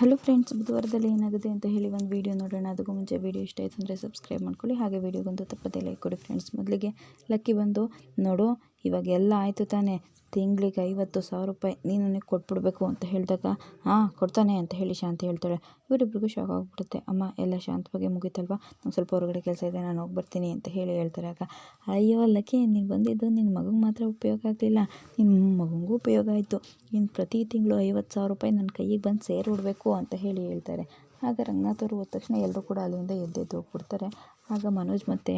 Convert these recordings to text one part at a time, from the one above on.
Hello friends, ಬುಧವಾರದಲ್ಲಿ ಏನಾಗಿದೆ ಅಂತ ಹೇಳಿ ಒಂದು ವೀಡಿಯೋ ನೋಡೋಣ. ಅದಕ್ಕೂ ಮುಂಚೆ ವೀಡಿಯೋ ಇಷ್ಟ ಆಯಿತು ಅಂದರೆ ಸಬ್ಸ್ಕ್ರೈಬ್ ಮಾಡ್ಕೊಳ್ಳಿ. ಹಾಗೆ ವೀಡಿಯೋಗೊಂದು ತಪ್ಪದೇ ಲೈಕ್ ಕೊಡಿ ಫ್ರೆಂಡ್ಸ್. ಮೊದಲಿಗೆ ಲಕ್ಕಿ ಬಂದು ನೋಡು. ಇವಾಗ ಎಲ್ಲ ಆಯಿತು ತಾನೇ. ತಿಂಗಳಿಗೆ ಐವತ್ತು ಸಾವಿರ ರೂಪಾಯಿ ನೀನು ನನಗೆ ಕೊಟ್ಬಿಡ್ಬೇಕು ಅಂತ ಹೇಳಿದಾಗ, ಹಾಂ, ಕೊಡ್ತಾನೆ ಅಂತ ಹೇಳಿ ಶಾಂತಿ ಹೇಳ್ತಾಳೆ. ಇವರಿಬ್ರಿಗೂ ಶಾಕ್ ಆಗಿಬಿಡುತ್ತೆ. ಅಮ್ಮ, ಎಲ್ಲ ಶಾಂತವಾಗಿ ಮುಗೀತಲ್ವಾ? ನಾನು ಸ್ವಲ್ಪ ಹೊರಗಡೆ ಕೆಲಸ ಇದೆ, ನಾನು ಹೋಗಿ ಬರ್ತೀನಿ ಅಂತ ಹೇಳಿ ಹೇಳ್ತಾರೆ. ಆಗ, ಅಯ್ಯೋ, ಲಕ್ಕಿ, ನೀನು ಬಂದಿದ್ದು ನಿನ್ನ ಮಗಂಗೆ ಮಾತ್ರ ಉಪಯೋಗ ಆಗಲಿಲ್ಲ. ನಿನ್ನ ಮಗನಿಗೂ ಉಪಯೋಗ ಆಯಿತು. ಇನ್ನು ಪ್ರತಿ ತಿಂಗಳು ಐವತ್ತು ಸಾವಿರ ರೂಪಾಯಿ ನನ್ನ ಕೈಗೆ ಬಂದು ಸೇರಿಬಿಡ್ಬೇಕು ಅಂತ ಹೇಳಿ ಹೇಳ್ತಾರೆ. ಆಗ ರಂಗನಾಥ್ ಅವರು ಹೋದ ತಕ್ಷಣ ಎಲ್ಲರೂ ಕೂಡ ಅಲ್ಲಿಂದ ಎದ್ದೆದ್ದು ಹೋಗ್ಬಿಡ್ತಾರೆ. ಆಗ ಮನೋಜ್ ಮತ್ತು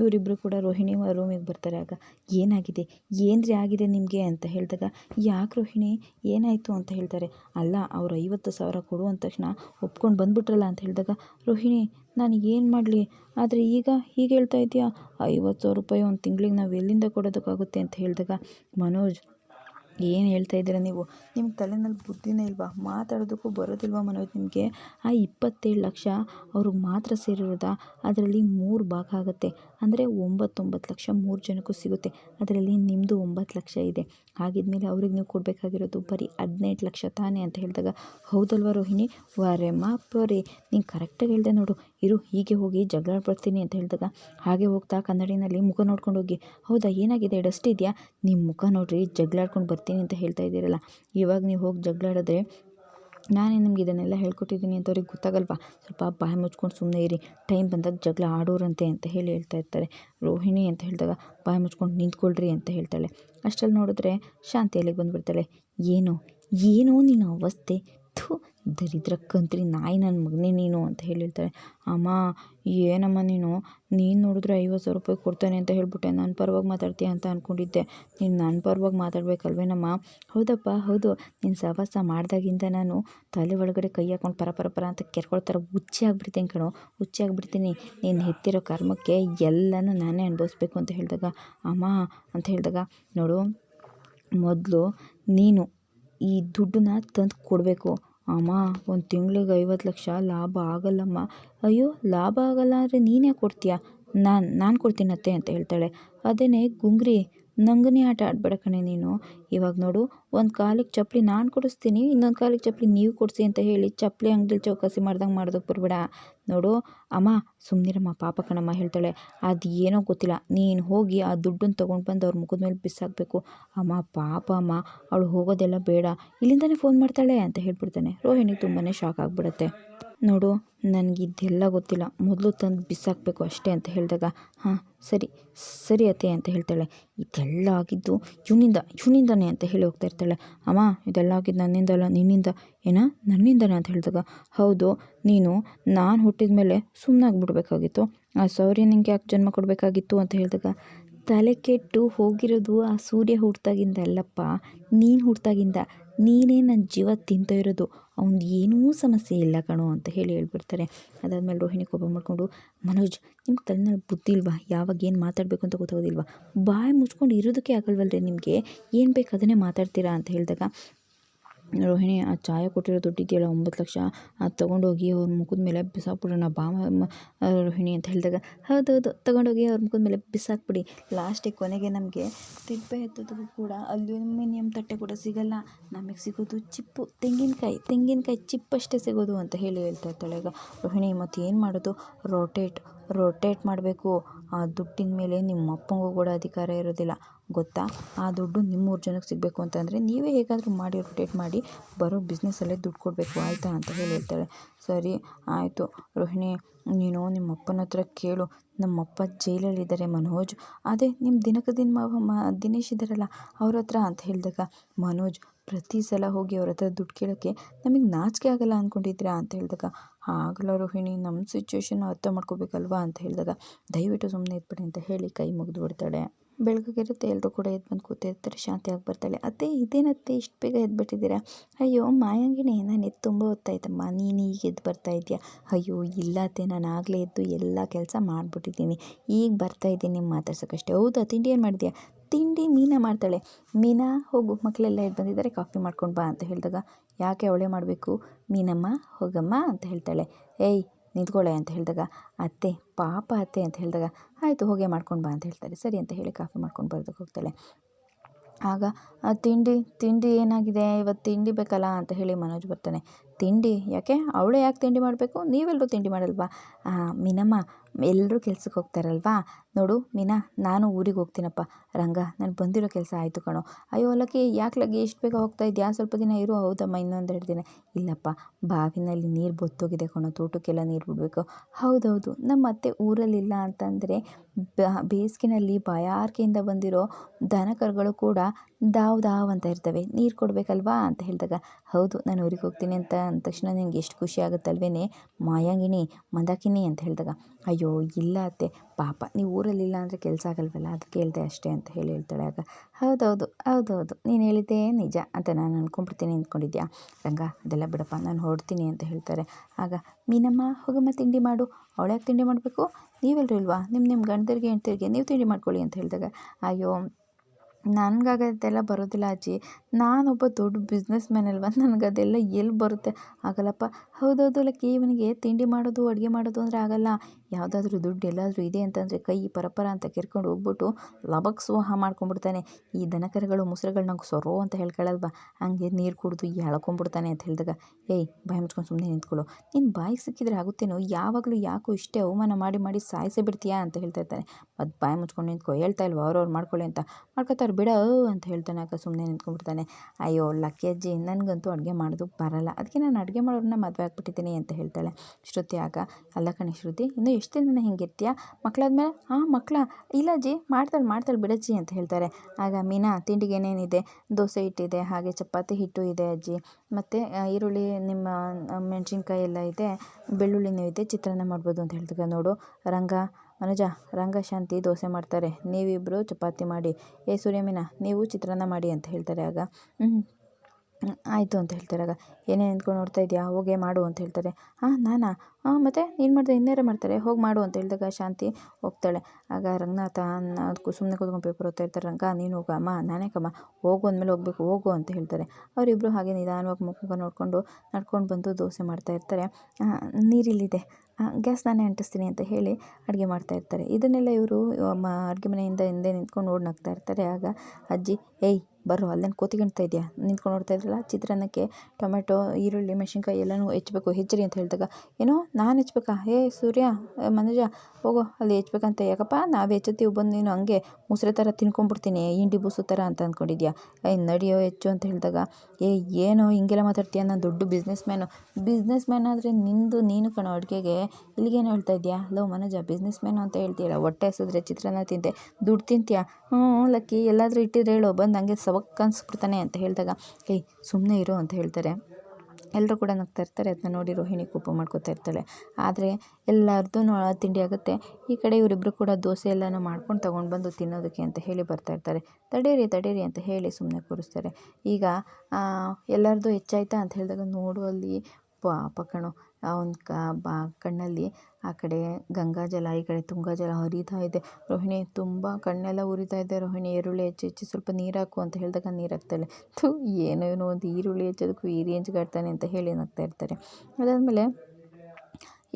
ಇವರಿಬ್ಬರು ಕೂಡ ರೋಹಿಣಿ ರೂಮಿಗೆ ಬರ್ತಾರೆ. ಆಗ ಏನಾಗಿದೆ? ಏನ್ರಿ ಆಗಿದೆ ನಿಮಗೆ ಅಂತ ಹೇಳಿದಾಗ, ಯಾಕೆ ರೋಹಿಣಿ? ಏನಾಯಿತು ಅಂತ ಹೇಳ್ತಾರೆ. ಅಲ್ಲ, ಅವ್ರು ಐವತ್ತು ಸಾವಿರ ಕೊಡು ಅಂದ ತಕ್ಷಣ ಒಪ್ಕೊಂಡು ಬಂದುಬಿಟ್ರಲ್ಲ ಅಂತ ಹೇಳಿದಾಗ, ರೋಹಿಣಿ, ನಾನು ಏನು ಮಾಡಲಿ? ಆದರೆ ಈಗ ಹೀಗೆ ಹೇಳ್ತಾ ಇದೆಯಾ ಐವತ್ತು ಸಾವಿರ ರೂಪಾಯಿ ಒಂದು ತಿಂಗಳಿಗೆ ನಾವು ಎಲ್ಲಿಂದ ಕೊಡೋದಕ್ಕಾಗುತ್ತೆ ಅಂತ ಹೇಳಿದಾಗ, ಮನೋಜ್ ಏನು ಹೇಳ್ತಾ ಇದ್ದೀರಾ ನೀವು? ನಿಮ್ಗೆ ತಲೆನಲ್ಲಿ ಬುದ್ಧಿನೇ ಇಲ್ವಾ? ಮಾತಾಡೋದಕ್ಕೂ ಬರೋದಿಲ್ವಾ ಮನೋಜ್ ನಿಮಗೆ? ಆ ಇಪ್ಪತ್ತೇಳು ಲಕ್ಷ ಅವ್ರಿಗೆ ಮಾತ್ರ ಸೇರಿರೋದಾ? ಅದರಲ್ಲಿ ಮೂರು ಭಾಗ ಆಗುತ್ತೆ. ಅಂದರೆ ಒಂಬತ್ತೊಂಬತ್ತು ಲಕ್ಷ ಮೂರು ಜನಕ್ಕೂ ಸಿಗುತ್ತೆ. ಅದರಲ್ಲಿ ನಿಮ್ಮದು ಒಂಬತ್ತು ಲಕ್ಷ ಇದೆ. ಹಾಗಿದ್ಮೇಲೆ ಅವ್ರಿಗೆ ನೀವು ಕೊಡಬೇಕಾಗಿರೋದು ಬರೀ ಹದಿನೆಂಟು ಲಕ್ಷ ತಾನೇ ಅಂತ ಹೇಳಿದಾಗ, ಹೌದಲ್ವಾ ರೋಹಿಣಿ? ವಾರೆ ಮಾಪೋರಿ ನೀನು ಕರೆಕ್ಟಾಗಿ ಹೇಳಿದೆ ನೋಡು. ಇರು, ಹೀಗೆ ಹೋಗಿ ಜಗಳ ಪಡ್ತೀನಿ ಅಂತ ಹೇಳಿದಾಗ, ಹಾಗೆ ಹೋಗ್ತಾ ಕನ್ನಡಿನಲ್ಲಿ ಮುಖ ನೋಡ್ಕೊಂಡು ಹೋಗಿ, ಹೌದಾ, ಏನಾಗಿದೆ ಡಸ್ಟ್ ಇದೆಯಾ? ನಿಮ್ಮ ಮುಖ ನೋಡ್ರಿ, ಜಗಳಾಡ್ಕೊಂಡು ಬರ್ತೀನಿ ಅಂತ ಹೇಳ್ತಾ ಇದ್ದೀರಲ್ಲ, ಇವಾಗ ನೀವು ಹೋಗಿ ಜಗಳಾಡಿದ್ರೆ ನಾನೇ ನಿಮ್ಗೆ ಇದನ್ನೆಲ್ಲ ಹೇಳ್ಕೊಟ್ಟಿದ್ದೀನಿ ಅಂತ ಅವ್ರಿಗೆ ಗೊತ್ತಾಗಲ್ವಾ? ಸ್ವಲ್ಪ ಬಾಯಿ ಮುಚ್ಕೊಂಡು ಸುಮ್ಮನೆ ಇರಿ, ಟೈಮ್ ಬಂದಾಗ ಜಗಳ ಆಡೋರಂತೆ ಅಂತ ಹೇಳಿ ಹೇಳ್ತಾ ಇರ್ತಾರೆ. ರೋಹಿಣಿ ಅಂತ ಹೇಳಿದಾಗ ಬಾಯಿ ಮುಚ್ಕೊಂಡು ನಿಂತ್ಕೊಳ್ರಿ ಅಂತ ಹೇಳ್ತಾಳೆ. ಅಷ್ಟರಲ್ಲಿ ನೋಡಿದ್ರೆ ಶಾಂತಿ ಅಲ್ಲಿಗೆ ಬಂದುಬಿಡ್ತಾಳೆ. ಏನು, ಏನೋ ನಿನ್ನ ಅವಸ್ಥೆ? ಥು ದರಿದ್ರ ಕಂತ್ರಿ ನಾಯಿ ನನ್ನ ಮಗನೇ ನೀನು ಅಂತ ಹೇಳಿ ಹೇಳ್ತಾಳೆ ಅಮ್ಮ, ಏನಮ್ಮ ನೀನು? ನೀನು ನೋಡಿದ್ರೆ ಐವತ್ತು ಸಾವಿರ ರೂಪಾಯಿ ಕೊಡ್ತಾನೆ ಅಂತ ಹೇಳಿಬಿಟ್ಟೆ. ನನ್ನ ಪರವಾಗಿ ಮಾತಾಡ್ತೀಯ ಅಂತ ಅಂದ್ಕೊಂಡಿದ್ದೆ ನೀನು ನನ್ನ ಪರವಾಗಿ ಮಾತಾಡ್ಬೇಕಲ್ವೇನಮ್ಮ? ಹೌದಪ್ಪ, ಹೌದು. ನೀನು ಸಹವಾಸ ಮಾಡಿದಾಗಿಂದ ನಾನು ತಲೆ ಒಳಗಡೆ ಕೈ ಹಾಕೊಂಡು ಪರ ಪರ ಪರ ಅಂತ ಕೆರ್ಕೊಳ್ತಾರೆ ಹುಚ್ಚಿ ಆಗ್ಬಿಡ್ತೀನಿ ಕಣೋ. ಹುಚ್ಚಿ ಆಗ್ಬಿಡ್ತೀನಿ. ನೀನು ಹೆತ್ತಿರೋ ಕರ್ಮಕ್ಕೆ ಎಲ್ಲನೂ ನಾನೇ ಅನುಭವಿಸ್ಬೇಕು ಅಂತ ಹೇಳಿದಾಗ, ಅಮ್ಮ ಅಂತ ಹೇಳಿದಾಗ, ನೋಡು, ಮೊದಲು ನೀನು ಈ ದುಡ್ಡನ್ನ ತಂದು ಕೊಡಬೇಕು. ಅಮ್ಮ, ಒಂದು ತಿಂಗ್ಳಿಗೆ ಐವತ್ತು ಲಕ್ಷ ಲಾಭ ಆಗಲ್ಲಮ್ಮ. ಅಯ್ಯೋ, ಲಾಭ ಆಗಲ್ಲ ಅಂದರೆ ನೀನೇ ಕೊಡ್ತೀಯ? ನಾನು ನಾನು ಕೊಡ್ತೀನತ್ತೆ ಅಂತ ಹೇಳ್ತಾಳೆ. ಅದೇನೆ, ಗುಂಗ್ರಿ ನಂಗನೇ ಆಟ ಆಡಬೇಡ ಕಣೆ ನೀನು. ಇವಾಗ ನೋಡು, ಒಂದು ಕಾಲಿಗೆ ಚಪ್ಪಲಿ ನಾನು ಕೊಡಿಸ್ತೀನಿ, ಇನ್ನೊಂದು ಕಾಲಿಗೆ ಚಪ್ಪಲಿ ನೀವು ಕೊಡಿಸಿ ಅಂತ ಹೇಳಿ ಚಪ್ಪಲಿ ಅಂಗಡಿಲಿ ಚೌಕಾಸಿ ಮಾಡ್ದಂಗೆ ಮಾಡೋದಕ್ಕೆ ಬರಬೇಡ ನೋಡು, ಅಮ್ಮ ಸುಮ್ಮನಿರಮ್ಮ ಪಾಪ ಕಣಮ್ಮ ಹೇಳ್ತಾಳೆ. ಅದು ಏನೋ ಗೊತ್ತಿಲ್ಲ, ನೀನು ಹೋಗಿ ಆ ದುಡ್ಡನ್ನು ತೊಗೊಂಡು ಬಂದು ಅವ್ರ ಮುಖದ ಮೇಲೆ ಬಿಸಾಕಬೇಕು. ಅಮ್ಮ, ಪಾಪ ಅಮ್ಮ, ಅವಳು ಹೋಗೋದೆಲ್ಲ ಬೇಡ. ಇಲ್ಲಿಂದನೇ ಫೋನ್ ಮಾಡ್ತಾಳೆ ಅಂತ ಹೇಳ್ಬಿಡ್ತಾನೆ. ರೋಹಿಣಿ ತುಂಬಾ ಶಾಕ್ ಆಗಿಬಿಡುತ್ತೆ. ನೋಡು ನನಗೆ ಇದೆಲ್ಲ ಗೊತ್ತಿಲ್ಲ. ಮೊದಲು ತಂದು ಬಿಸಾಕಬೇಕು ಅಷ್ಟೇ ಅಂತ ಹೇಳಿದಾಗ, ಹಾಂ, ಸರಿ ಸರಿ ಅತ್ತೆ ಅಂತ ಹೇಳ್ತಾಳೆ. ಇದೆಲ್ಲ ಆಗಿದ್ದು ಇವನಿಂದ, ಇವನಿಂದಾನೆ ಅಂತ ಹೇಳಿ ಹೋಗ್ತಾ ಇರ್ತಾಳೆ. ಅಮ್ಮ, ಇದೆಲ್ಲ ಆಗಿದ್ದು ನನ್ನಿಂದ ಅಲ್ಲ, ನಿನ್ನಿಂದ, ಏನ? ನನ್ನಿಂದನೇ ಅಂತ ಹೇಳಿದಾಗ, ಹೌದು, ನೀನು, ನಾನು ಹುಟ್ಟಿದ ಮೇಲೆ ಸುಮ್ಮನಾಗ್ಬಿಡ್ಬೇಕಾಗಿತ್ತು ಆ ಸೌರ್ಯ ನಿಂಗೆ ಯಾಕೆ ಜನ್ಮ ಕೊಡಬೇಕಾಗಿತ್ತು ಅಂತ ಹೇಳಿದಾಗ, ತಲೆ ಕೆಟ್ಟು ಹೋಗಿರೋದು ಆ ಸೂರ್ಯ ಹುಟ್ಟಾಗಿಂದ ಅಲ್ಲಪ್ಪ, ನೀನು ಹುಟ್ಟಾಗಿಂದ ನೀನೇ ನನ್ನ ಜೀವ ತಿಂತ ಇರೋದು. ಅವ್ನು ಏನೂ ಸಮಸ್ಯೆ ಇಲ್ಲ ಕಣೋ ಅಂತ ಹೇಳಿ ಹೇಳ್ಬಿಡ್ತಾರೆ. ಅದಾದಮೇಲೆ ರೋಹಿಣಿ ಕೋಪ ಮಾಡಿಕೊಂಡು, ಮನೋಜ್ ನಿಮ್ಮ ತಲೆನಲ್ಲಿ ಬುದ್ಧಿ ಇಲ್ವಾ? ಯಾವಾಗ ಏನು ಮಾತಾಡಬೇಕು ಅಂತ ಗೊತ್ತಾಗೋದಿಲ್ವಾ? ಬಾಯಿ ಮುಚ್ಕೊಂಡು ಇರೋದಕ್ಕೆ ಆಗಲ್ವಲ್ರಿ ನಿಮಗೆ. ಏನು ಬೇಕು ಅದನ್ನೇ ಮಾತಾಡ್ತೀರಾ? ಅಂತ ಹೇಳಿದಾಗ ರೋಹಿಣಿ, ಆ ಚಾಯ ಕೊಟ್ಟಿರೋ ದುಡ್ಡು ಇದೆಯಲ್ಲ ಒಂಬತ್ತು ಲಕ್ಷ, ಅದು ತೊಗೊಂಡೋಗಿ ಅವ್ರ ಮುಖದ ಮೇಲೆ ಬಿಸಾಕ್ಬಿಡೋಣ, ಬಾ ರೋಹಿಣಿ ಅಂತ ಹೇಳಿದಾಗ ಹೌದೌದು ತೊಗೊಂಡೋಗಿ ಅವ್ರ ಮುಖದ ಮೇಲೆ ಬಿಸಾಕ್ಬಿಡಿ. ಲಾಸ್ಟಿಗೆ ಕೊನೆಗೆ ನಮಗೆ ತಿಪ್ಪೆ ಎತ್ತೋದಕ್ಕೂ ಕೂಡ ಅಲ್ಯೂಮಿನಿಯಂ ತಟ್ಟೆ ಕೂಡ ಸಿಗಲ್ಲ. ನಮಗೆ ಸಿಗೋದು ಚಿಪ್ಪು, ತೆಂಗಿನಕಾಯಿ ತೆಂಗಿನಕಾಯಿ ಚಿಪ್ಪಷ್ಟೇ ಸಿಗೋದು ಅಂತ ಹೇಳಿ ಹೇಳ್ತಾ ಇರ್ತಾಳೆ. ಈಗ ರೋಹಿಣಿ ಮತ್ತು ಏನು ಮಾಡೋದು? ರೊಟೇಟ್ ರೊಟೇಟ್ ಮಾಡಬೇಕು. ಆ ದುಡ್ಡಿನ ಮೇಲೆ ನಿಮ್ಮ ಅಪ್ಪಂಗೂ ಕೂಡ ಅಧಿಕಾರ ಇರೋದಿಲ್ಲ. ಗೊತ್ತಾ? ಆ ದುಡ್ಡು ನಿಮ್ಮ ನಿಮ್ಮೂರು ಜನಕ್ಕೆ ಸಿಗಬೇಕು ಅಂತಂದರೆ ನೀವೇ ಹೇಗಾದರೂ ಮಾಡಿ ರೊಟೇಟ್ ಮಾಡಿ ಬರೋ ಬಿಸ್ನೆಸ್ಸಲ್ಲೇ ದುಡ್ಡು ಕೊಡಬೇಕು. ಆಯಿತಾ ಅಂತ ಹೇಳಿ ಹೇಳ್ತಾಳೆ ಸರಿ, ಆಯಿತು. ರೋಹಿಣಿ, ನೀನು ನಿಮ್ಮ ಅಪ್ಪನ ಹತ್ರ ಕೇಳು. ನಮ್ಮಪ್ಪ ಜೈಲಲ್ಲಿದ್ದಾರೆ ಮನೋಜ್. ಅದೇ ನಿಮ್ಮ ದಿನಕ್ಕೆ ದಿನ ದಿನೇಶ್ ಇದ್ದಾರಲ್ಲ, ಅವ್ರ ಹತ್ರ ಅಂತ ಹೇಳಿದಾಗ, ಮನೋಜ್, ಪ್ರತಿ ಸಲ ಹೋಗಿ ಅವ್ರ ಹತ್ರ ದುಡ್ಡು ಕೇಳೋಕ್ಕೆ ನಮಗೆ ನಾಚಿಕೆ ಆಗಲ್ಲ ಅಂದ್ಕೊಂಡಿದ್ದೀರಾ ಅಂತ ಹೇಳಿದಾಗ ಆಗಲ್ಲ ರೋಹಿಣಿ ನಮ್ಮ ಸಿಚುವೇಶನ್ ಅರ್ಥ ಮಾಡ್ಕೋಬೇಕಲ್ವಾ? ಅಂತ ಹೇಳಿದಾಗ, ದಯವಿಟ್ಟು ಸುಮ್ಮನೆ ಇದ್ಬಿಡಿ ಅಂತ ಹೇಳಿ ಕೈ ಮುಗಿದು ಬಿಡ್ತಾಳೆ. ಬೆಳಗಾಗಿರುತ್ತೆ ಎಲ್ಲರೂ ಕೂಡ ಎದ್ದು ಬಂದು ಕೂತಿರ್ತಾರೆ ಶಾಂತಿ ಆಗಿ ಬರ್ತಾಳೆ. ಅತ್ತೆ, ಇದೇನತ್ತೆ? ಇಷ್ಟು ಬೇಗ ಎದ್ಬಿಟ್ಟಿದ್ದೀರಾ? ಅಯ್ಯೋ, ಮಾಯಂಗಿಣಿ, ನಾನು ಎದ್ದು ತುಂಬ ಹೊತ್ತಾಯ್ತಮ್ಮ ನೀನು ಈಗ ಎದ್ದು ಬರ್ತಾ ಇದೆಯಾ ಅಯ್ಯೋ, ಇಲ್ಲ ಅತ್ತೆ, ನಾನು ಆಗಲೇ ಎದ್ದು ಎಲ್ಲ ಕೆಲಸ ಮಾಡಿಬಿಟ್ಟಿದ್ದೀನಿ. ಈಗ ಬರ್ತಾ ಇದ್ದೀನಿ ಮಾತಾಡ್ಸೋಕ್ಕಷ್ಟೇ ಹೌದಾ? ತಿಂಡಿ ಏನು ಮಾಡಿದ್ಯಾ? ತಿಂಡಿ ಮೀನಾ ಮಾಡ್ತಾಳೆ. ಮೀನಾ, ಹೋಗು ಮಕ್ಕಳೆಲ್ಲ ಎದ್ದು ಬಂದಿದ್ದಾರೆ ಕಾಫಿ ಮಾಡ್ಕೊಂಡು ಬಾ ಅಂತ ಹೇಳಿದಾಗ ಯಾಕೆ ಅವಳೇ ಮಾಡಬೇಕು? ಮೀನಮ್ಮ, ಹೋಗಮ್ಮ ಅಂತ ಹೇಳ್ತಾಳೆ. ಏಯ್ ನಿಂತ್ಕೊಳ್ಳೆ ಅಂತ ಹೇಳಿದಾಗ. ಅತ್ತೆ, ಪಾಪ ಅತ್ತೆ ಅಂತ ಹೇಳಿದಾಗ. ಆಯಿತು, ಹೋಗೇ ಮಾಡ್ಕೊಂಡು ಬಾ ಅಂತ ಹೇಳ್ತಾರೆ. ಸರಿ ಅಂತ ಹೇಳಿ ಕಾಫಿ ಮಾಡ್ಕೊಂಡು ಬರೋದಕ್ಕೆ ಹೋಗ್ತಾಳೆ. ಆಗ ತಿಂಡಿ ತಿಂಡಿ ಏನಾಗಿದೆ? ಇವತ್ತು ತಿಂಡಿ ಬೇಕಲ್ಲ ಅಂತ ಹೇಳಿ ಮನೋಜ್ ಬರ್ತಾನೆ. ತಿಂಡಿ, ಯಾಕೆ? ಅವಳೇ ಯಾಕೆ ತಿಂಡಿ ಮಾಡಬೇಕು? ನೀವೆಲ್ಲರೂ ತಿಂಡಿ ಮಾಡಲ್ವಾ? ಮೀನಮ್ಮ ಎಲ್ಲರೂ ಕೆಲ್ಸಕ್ಕೆ ಹೋಗ್ತಾರಲ್ವಾ? ನೋಡು, ಮೀನಾ, ನಾನು ಊರಿಗೆ ಹೋಗ್ತೀನಪ್ಪ. ರಂಗ, ನಾನು ಬಂದಿರೋ ಕೆಲಸ ಆಯಿತು ಕಣೋ. ಅಯ್ಯೋ ಅಲ್ಲಕ್ಕೆ ಯಾಕೆ ಇಷ್ಟು ಬೇಗ ಹೋಗ್ತಾ ಇದ್ದೀಯಾ ಸ್ವಲ್ಪ ದಿನ ಇರು, ಹೌದಮ್ಮ ಇನ್ನೊಂದೆರಡು ದಿನ. ಇಲ್ಲಪ್ಪ, ಬಾವಿನಲ್ಲಿ ನೀರು ಬತ್ತೋಗಿದೆ ಕಣೋ, ತೋಟಕ್ಕೆಲ್ಲ ನೀರು ಬಿಡಬೇಕು. ಹೌದೌದು ನಮ್ಮ ಅತ್ತೆ ಊರಲ್ಲಿಲ್ಲ ಅಂತಂದರೆ ಬೇಸಿಗೆನಲ್ಲಿ ಬಯಾರಿಕೆಯಿಂದ ಬಂದಿರೋ ದನ ಕರುಗಳು ಕೂಡ ದಾವ್ ದಾವ್ ಅಂತ ಇರ್ತವೆ. ನೀರು ಕೊಡಬೇಕಲ್ವಾ ಅಂತ ಹೇಳಿದಾಗ, ಹೌದು, ನಾನು ಊರಿಗೆ ಹೋಗ್ತೀನಿ ಅಂತ ಅಂದ ತಕ್ಷಣ ನಿನಗೆ ಎಷ್ಟು ಖುಷಿ ಆಗುತ್ತಲ್ವೇನೆ ಮಾಯಾಂಗಿನಿ ಮಂದಾಕಿನಿ ಅಂತ ಹೇಳಿದಾಗ, ಅಯ್ಯೋ, ಇಲ್ಲ ಅತ್ತೆ, ಪಾಪ, ನೀವು ಊರಲ್ಲಿಲ್ಲ ಅಂದರೆ ಕೆಲಸ ಆಗಲ್ವಲ್ಲ ಅದಕ್ಕೆ ಹೇಳಿದೆ ಅಷ್ಟೇ ಅಂತ ಹೇಳಿ ಹೇಳ್ತಾಳೆ. ಆಗ, ಹೌದೌದು ಹೌದೌದು, ನೀನು ಹೇಳಿದ್ದೇ ನಿಜ ಅಂತ ನಾನು ಅಂದ್ಕೊಂಡ್ಬಿಡ್ತೀನಿ ಅಂದ್ಕೊಂಡಿದ್ಯಾ? ರಂಗ ಅದೆಲ್ಲ ಬಿಡಪ್ಪ, ನಾನು ಹೊರಡ್ತೀನಿ ಅಂತ ಹೇಳ್ತಾರೆ. ಆಗ, ಮೀನಮ್ಮ, ಹೋಗಮ್ಮ, ತಿಂಡಿ ಮಾಡು. ಅವಳ್ಯಾಕೆ ತಿಂಡಿ ಮಾಡಬೇಕು? ನೀವೆಲ್ಲರೂ ಇಲ್ವಾ? ನಿಮ್ಮ ನಿಮ್ಮ ಗಂಡರಿಗೆ ಹೆಂಡ್ತಿರಿಗೆ, ನೀವು ತಿಂಡಿ ಮಾಡ್ಕೊಳ್ಳಿ ಅಂತ ಹೇಳಿದಾಗ, ಅಯ್ಯೋ ನನಗಾಗ ಅದೆಲ್ಲ ಬರೋದಿಲ್ಲ ಅಜ್ಜಿ. ನಾನೊಬ್ಬ ದೊಡ್ಡ ಬಿಸ್ನೆಸ್ ಮ್ಯಾನ್ ಅಲ್ವ? ನನಗದೆಲ್ಲ ಎಲ್ಲಿ ಬರುತ್ತೆ? ಆಗಲ್ಲಪ್ಪ. ಹೌದೌದು, ಲಕ್ಕಿ, ಇವನಿಗೆ ತಿಂಡಿ ಮಾಡೋದು, ಅಡುಗೆ ಮಾಡೋದು ಅಂದರೆ ಆಗಲ್ಲ. ಯಾವುದಾದ್ರೂ ದುಡ್ಡು ಎಲ್ಲಾದರೂ ಇದೆ ಅಂತಂದರೆ ಕೈ ಪರಪರ ಅಂತ ಕೆರ್ಕೊಂಡು ಹೋಗ್ಬಿಟ್ಟು ಲಬಕ್ ಸ್ವಾಹ ಮಾಡ್ಕೊಂಡ್ಬಿಡ್ತಾನೆ. ಈ ದನಕರಗಳು, ಮೊಸರುಗಳು ನಂಗೆ ಸೊರೋ ಅಂತ ಹೇಳ್ಕೊಳ್ಳಲ್ವಾ ಹಂಗೆ ನೀರು ಕುಡಿದು ಎಳ್ಕೊಂಡ್ಬಿಡ್ತಾನೆ ಅಂತ ಹೇಳಿದಾಗ, ಏಯ್, ಬಾಯಿ ಮುಚ್ಕೊಂಡು ಸುಮ್ಮನೆ ನಿಂತ್ಕೊಳ್ಳೋ. ನೀನು ಬಾಯಿಗೆ ಸಿಕ್ಕಿದ್ರೆ ಆಗುತ್ತೇನೋ? ಯಾವಾಗಲೂ ಯಾಕೋ ಇಷ್ಟೇ ಅವಮಾನ ಮಾಡಿ ಮಾಡಿ ಸಾಯಿಸೇ ಬಿಡ್ತೀಯಾ? ಅಂತ ಹೇಳ್ತಾ ಇರ್ತಾನೆ. ಮತ್ತು ಬಾಯಿ ಮುಚ್ಕೊಂಡು ನಿಂತ್ಕೊ, ಹೇಳ್ತಾ ಇಲ್ವಾ? ಅವ್ರವ್ರು ಮಾಡ್ಕೊಳ್ಳಿ ಅಂತ. ಮಾಡ್ಕೊತಾರೆ ಬಿಡ ಅಂತ ಹೇಳ್ತಾನೆ ಆಗ ಸುಮ್ಮನೆ ನಿಂತ್ಕೊಂಡ್ಬಿಡ್ತಾನೆ. ಅಯ್ಯೋ, ಲಕ್ಕಿ ಅಜ್ಜಿ, ನನಗಂತೂ ಅಡುಗೆ ಮಾಡೋದು ಬರಲ್ಲ. ಅದಕ್ಕೆ ನಾನು ಅಡುಗೆ ಮಾಡೋರನ್ನ ಮದುವೆ ಆಗ್ಬಿಟ್ಟಿದ್ದೀನಿ ಅಂತ ಹೇಳ್ತಾಳೆ. ಶ್ರುತಿ ಆಗ, ಅಲ್ಲ ಕಣಿ ಶ್ರುತಿ, ಇನ್ನೂ ಎಷ್ಟು ದಿನ ಹಿಂಗಿರ್ತೀಯ ಮಕ್ಕಳಾದ್ಮೇಲೆ ಹಾಂ ಮಕ್ಕಳ ಇಲ್ಲ ಜಿ ಮಾಡ್ತಾಳೆ ಮಾಡ್ತಾಳೆ, ಬಿಡಜ್ಜಿ, ಅಂತ ಹೇಳ್ತಾರೆ. ಆಗ ಮೀನಾ, ತಿಂಡಿಗೆ ಏನೇನಿದೆ? ದೋಸೆ ಹಿಟ್ಟಿದೆ, ಹಾಗೆ ಚಪಾತಿ ಹಿಟ್ಟು ಇದೆ ಅಜ್ಜಿ. ಮತ್ತು ಈರುಳ್ಳಿ, ನಿಮ್ಮ ಮೆಣಸಿನ್ಕಾಯಿ ಎಲ್ಲ ಇದೆ, ಬೆಳ್ಳುಳ್ಳಿನೂ ಇದೆ, ಚಿತ್ರಾನ್ನ ಮಾಡ್ಬೋದು ಅಂತ ಹೇಳ್ತಾರೆ ನೋಡು, ರಂಗ, ಮನುಜ, ರಂಗ ಶಾಂತಿ ದೋಸೆ ಮಾಡ್ತಾರೆ. ನೀವಿಬ್ಬರು ಚಪಾತಿ ಮಾಡಿ. ಏ ಸೂರ್ಯಮೀನ ನೀವು ಚಿತ್ರಾನ್ನ ಮಾಡಿ, ಅಂತ ಹೇಳ್ತಾರೆ ಆಗ. ಹ್ಞೂ ಆಯಿತು ಅಂತ ಹೇಳ್ತಾರೆ. ಆಗ ಏನೇ ನಿಂತ್ಕೊಂಡು ನೋಡ್ತಾ ಇದ್ದೀಯಾ ಹೋಗೇ ಮಾಡು ಅಂತ ಹೇಳ್ತಾರೆ. ಹಾಂ ನಾನಾ? ಮತ್ತು ಏನು ಮಾಡ್ತಾರೆ ಇನ್ಯಾರೇ ಮಾಡ್ತಾರೆ. ಹೋಗಿ ಮಾಡು ಅಂತ ಹೇಳಿದಾಗ ಶಾಂತಿ ಹೋಗ್ತಾಳೆ. ಆಗ ರಂಗನಾಥ ಅದಕ್ಕೂ ಸುಮ್ಮನೆ ಕೂತ್ಕೊಂಡು ಪೇಪರ್ ಓದ್ತಾ ಇರ್ತಾರೆ. ರಂಗ, ನೀನು ಹೋಗು ಅಮ್ಮ ನಾನೇ ಕಮ್ಮ. ಹೋಗು ಅಂದಮೇಲೆ ಹೋಗ್ಬೇಕು. ಹೋಗು ಅಂತ ಹೇಳ್ತಾರೆ. ಅವರಿಬ್ಬರು ಹಾಗೆ ನಿಧಾನವಾಗಿ ಮುಖ ನೋಡಿಕೊಂಡು, ನಡ್ಕೊಂಡು ಬಂದು ದೋಸೆ ಮಾಡ್ತಾ ಇರ್ತಾರೆ. ನೀರಿಲ್ಲಿದೆ. ಗ್ಯಾಸ್ ನಾನೇ ಅಂಟಿಸ್ತೀನಿ ಅಂತ ಹೇಳಿ ಅಡುಗೆ ಮಾಡ್ತಾ ಇರ್ತಾರೆ. ಇದನ್ನೆಲ್ಲ ಇವರು ಅಡುಗೆ ಮನೆಯಿಂದ ಹಿಂದೆ ನಿಂತ್ಕೊಂಡು ನೋಡಿ ನಗ್ತಾ ಇರ್ತಾರೆ. ಆಗ ಅಜ್ಜಿ, ಏಯ್ ಬರೋ ಅಲ್ಲೇನು ಕೋತಿಗಣ್ತಾ ಇದೆಯಾ? ನಿಂತ್ಕೊಂಡು ನೋಡ್ತಾ ಇದ್ರಲ್ಲ, ಚಿತ್ರಾನ್ನಕ್ಕೆ ಟೊಮೆಟೊ, ಈರುಳ್ಳಿ, ಮೆಣಸಿನ್ಕಾಯಿ ಎಲ್ಲನೂ ಹೆಚ್ಚಬೇಕು ಹೆಚ್ಚಿರಿ ಅಂತ ಹೇಳಿದಾಗ, ಏನೋ ನಾನು ಹೆಚ್ಬೇಕಾ? ಏ, ಸೂರ್ಯ ಮನುಜ, ಹೋಗೋ, ಅಲ್ಲಿ ಹೆಚ್ಬೇಕಂತ. ಯಾಕಪ್ಪ, ನಾವು ಹೆಚ್ಚುತ್ತೀವಿ, ಬಂದು ನೀನು ಹಂಗೆ ಮುಸ್ರೆ ಥರ ತಿನ್ಕೊಂಡ್ಬಿಡ್ತೀನಿ. ಇಂಡಿ ಬೂಸು ಥರ ಅಂತ ಅಂದ್ಕೊಂಡಿದ್ಯಾ ಏ, ನಡಿಯೋ ಹೆಚ್ಚು ಅಂತ ಹೇಳಿದಾಗ, ಏ, ಏನೋ ಹಿಂಗೆಲ್ಲ ಮಾತಾಡ್ತೀಯ? ನಾನು ದೊಡ್ಡ ಬಿಸ್ನೆಸ್ ಮ್ಯಾನು ಬಿಸ್ನೆಸ್ ಮ್ಯಾನ್ ಆದರೆ ನಿಂದು, ನೀನು ಕಣೋ ಅಡುಗೆಗೆ. ಇಲ್ಲಿಗೇನು ಹೇಳ್ತಾ ಇದೆಯಾ? ಲೋ, ಮನೋಜ ಬಿಸ್ನೆಸ್ ಮ್ಯಾನು ಅಂತ ಹೇಳ್ತೀಯಲ್ಲ, ಹೊಟ್ಟೆ ಹಸಿದ್ರೆ ಚಿತ್ರಾನ್ನ ತಿಂತೆ ದುಡ್ಡು ತಿಂತೀಯಾ? ಹ್ಞೂ ಲಕ್ಕಿ, ಎಲ್ಲಾದರೂ ಇಟ್ಟಿದ್ರೆ ಹೇಳು. ಬಂದು ಹಂಗೆ ಸವಕ್ ಅನ್ಸ್ಬಿಡ್ತಾನೆ ಅಂತ ಹೇಳಿದಾಗ, ಏಯ್ ಸುಮ್ಮನೆ ಇರು ಅಂತ ಹೇಳ್ತಾರೆ. ಎಲ್ಲರೂ ಕೂಡ ನಗ್ತಾ ಇರ್ತಾರೆ ಅದನ್ನ ನೋಡಿ ರೋಹಿಣಿ ಕೋಪ ಮಾಡ್ಕೋತಾ ಇರ್ತಾಳೆ. ಆದರೆ ಎಲ್ಲರದ್ದು ತಿಂಡಿ ಆಗುತ್ತೆ. ಈ ಕಡೆ ಇವರಿಬ್ಬರು ಕೂಡ ದೋಸೆ ಎಲ್ಲನೂ ಮಾಡ್ಕೊಂಡು ತೊಗೊಂಡು ಬಂದು ತಿನ್ನೋದಕ್ಕೆ ಅಂತ ಹೇಳಿ ಬರ್ತಾ ಇರ್ತಾರೆ. ತಡೀರಿ ತಡೀರಿ ಅಂತ ಹೇಳಿ ಸುಮ್ಮನೆ ಕೂರಿಸ್ತಾರೆ. ಈಗ ಎಲ್ಲರದ್ದು ಹೆಚ್ಚಾಯ್ತಾ ಅಂತ ಹೇಳಿದಾಗ ನೋಡು ಅಲ್ಲಿ, ಪಾಪ ಕಣೋ. ಅವನ ಕ, ಬಾ, ಕಣ್ಣಲ್ಲಿ ಆ ಕಡೆ ಗಂಗಾಜಲ ಈ ಕಡೆ ತುಂಗಾಜಲ ಹರಿತಾ ಇದೆ. ರೋಹಿಣಿ ತುಂಬ ಕಣ್ಣೆಲ್ಲ ಉರಿತಾ ಇದೆ. ರೋಹಿಣಿ ಈರುಳ್ಳಿ ಹೆಚ್ಚು ಹೆಚ್ಚು ಸ್ವಲ್ಪ ನೀರು ಹಾಕು ಅಂತ ಹೇಳಿದಾಗ ನೀರು ಹಾಕ್ತಾಳೆ. ಥು, ಏನೋ ಏನೋ ಒಂದು ಈರುಳ್ಳಿ ಹೆಚ್ಚೋದಕ್ಕೂ ಈ ರೇಂಜ್ಗೆ ಆಡ್ತಾನೆ ಅಂತ ಹೇಳಿ ನಗ್ತಾ ಇರ್ತಾರೆ. ಅದಾದಮೇಲೆ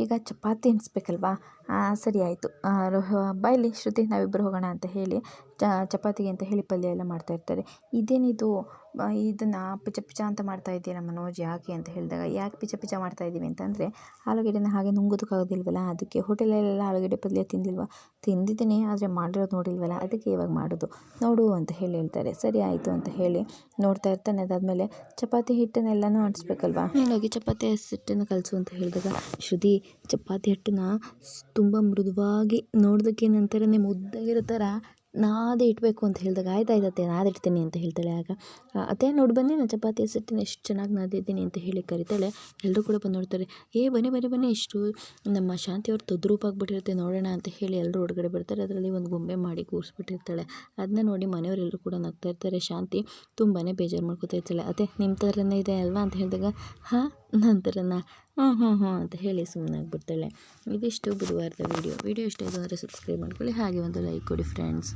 ಈಗ ಚಪಾತಿ ಎಣಿಸ್ಬೇಕಲ್ವಾ? ಸರಿ ಆಯಿತು. ಬಾಯಲ್ಲಿ ಶ್ರುತಿ ನಾವಿಬ್ಬರು ಹೋಗೋಣ ಅಂತ ಹೇಳಿ ಚಪಾತಿಗೆ ಅಂತ ಹೇಳಿ ಪಲ್ಯ ಎಲ್ಲ ಮಾಡ್ತಾಯಿರ್ತಾರೆ ಇದೇನಿದು ಇದನ್ನು ಪಿಚ ಪಿಚ ಅಂತ ಮಾಡ್ತಾ ಇದೆಯಲ್ಲ ಮನೋಜ್, ಯಾಕೆ ಅಂತ ಹೇಳಿದಾಗ, ಯಾಕೆ ಪಿಚ ಪಿಚ ಮಾಡ್ತಾ ಇದ್ದೀವಿ ಅಂತಂದರೆ, ಆಲೂಗಡ್ಡೆನ ಹಾಗೆ ನುಂಗೋದಕ್ಕಾಗೋದಿಲ್ವಲ್ಲ ಅದಕ್ಕೆ ಹೋಟೆಲಲ್ಲೆಲ್ಲ ಆಲೂಗಡ್ಡೆ ಪಲ್ಯ ತಿಂದಿಲ್ವಾ? ತಿಂದಿದ್ದೀನಿ, ಆದರೆ ಮಾಡಿರೋದು ನೋಡಿಲ್ವಲ್ಲ, ಅದಕ್ಕೆ ಇವಾಗ ಮಾಡೋದು. ನೋಡು ಅಂತ ಹೇಳಿ ಹೇಳ್ತಾರೆ. ಸರಿ ಆಯಿತು ಅಂತ ಹೇಳಿ ನೋಡ್ತಾ ಇರ್ತಾನೆ. ಅದಾದಮೇಲೆ ಚಪಾತಿ ಹಿಟ್ಟನ್ನೆಲ್ಲನೂ ಆಡಿಸ್ಬೇಕಲ್ವಾ? ಹಾಗಾಗಿ ಚಪಾತಿ ಹಿಟ್ಟನ್ನು ಕಲಸು ಅಂತ ಹೇಳಿದಾಗ, ಶ್ರುತಿ ಚಪಾತಿ ಹಿಟ್ಟನ್ನ ತುಂಬ ಮೃದುವಾಗಿ ನೋಡೋದಕ್ಕೆ ನಂತರನೇ ಮುದ್ದಾಗಿರೋ ಥರ ನಾದೇ ಇಡಬೇಕು ಅಂತ ಹೇಳಿದಾಗ, ಆಯ್ತು ಆಯ್ತತ್ತೆ ನಾದಿಡ್ತೀನಿ ಅಂತ ಹೇಳ್ತಾಳೆ. ಆಗ ಅತ್ತೆ ನೋಡಿ ಬನ್ನಿ, ನಾನು ಚಪಾತಿ ಹೆಸರ್ತೀನಿ ಎಷ್ಟು ಚೆನ್ನಾಗಿ ನಾದಿದ್ದೀನಿ ಅಂತ ಹೇಳಿ ಕರಿತಾಳೆ. ಎಲ್ಲರೂ ಕೂಡ ಬಂದು ನೋಡ್ತಾರೆ, ಏ, ಬನ್ನಿ ಬನ್ನಿ ಬನ್ನಿ, ಇಷ್ಟು ನಮ್ಮ ಶಾಂತಿಯವ್ರು ತದ್ರೂಪಾಗ್ಬಿಟ್ಟಿರುತ್ತೆ ನೋಡೋಣ ಅಂತ ಹೇಳಿ ಎಲ್ಲರೂ ಹೊರಗಡೆ ಬರ್ತಾರೆ. ಅದರಲ್ಲಿ ಒಂದು ಗೊಂಬೆ ಮಾಡಿ ಕೂರಿಸ್ಬಿಟ್ಟಿರ್ತಾಳೆ. ಅದನ್ನ ನೋಡಿ ಮನೆಯವರೆಲ್ಲರೂ ಕೂಡ ನಗ್ತಾ ಇರ್ತಾರೆ. ಶಾಂತಿ ತುಂಬಾ ಬೇಜಾರು ಮಾಡ್ಕೊತಾ ಇರ್ತಾಳೆ. ಅತ್ತೆ ನಿಮ್ಮ ಥರನೇ ಇದೆ ಅಲ್ವಾ? ಅಂತ ಹೇಳಿದಾಗ, ಹಾಂ ನನ್ನ ಹಾಂ ಹಾಂ ಹಾಂ ಅಂತ ಹೇಳಿ ಸುಮ್ಮನಾಗ್ಬಿಡ್ತಾಳೆ ಇದಿಷ್ಟು ಬುಧವಾರದ ವೀಡಿಯೋ ವೀಡಿಯೋ ಇಷ್ಟ ಆಯಿತು ಸಬ್ಸ್ಕ್ರೈಬ್ ಮಾಡ್ಕೊಳ್ಳಿ. ಹಾಗೆ ಒಂದು ಲೈಕ್ ಕೊಡಿ ಫ್ರೆಂಡ್ಸ್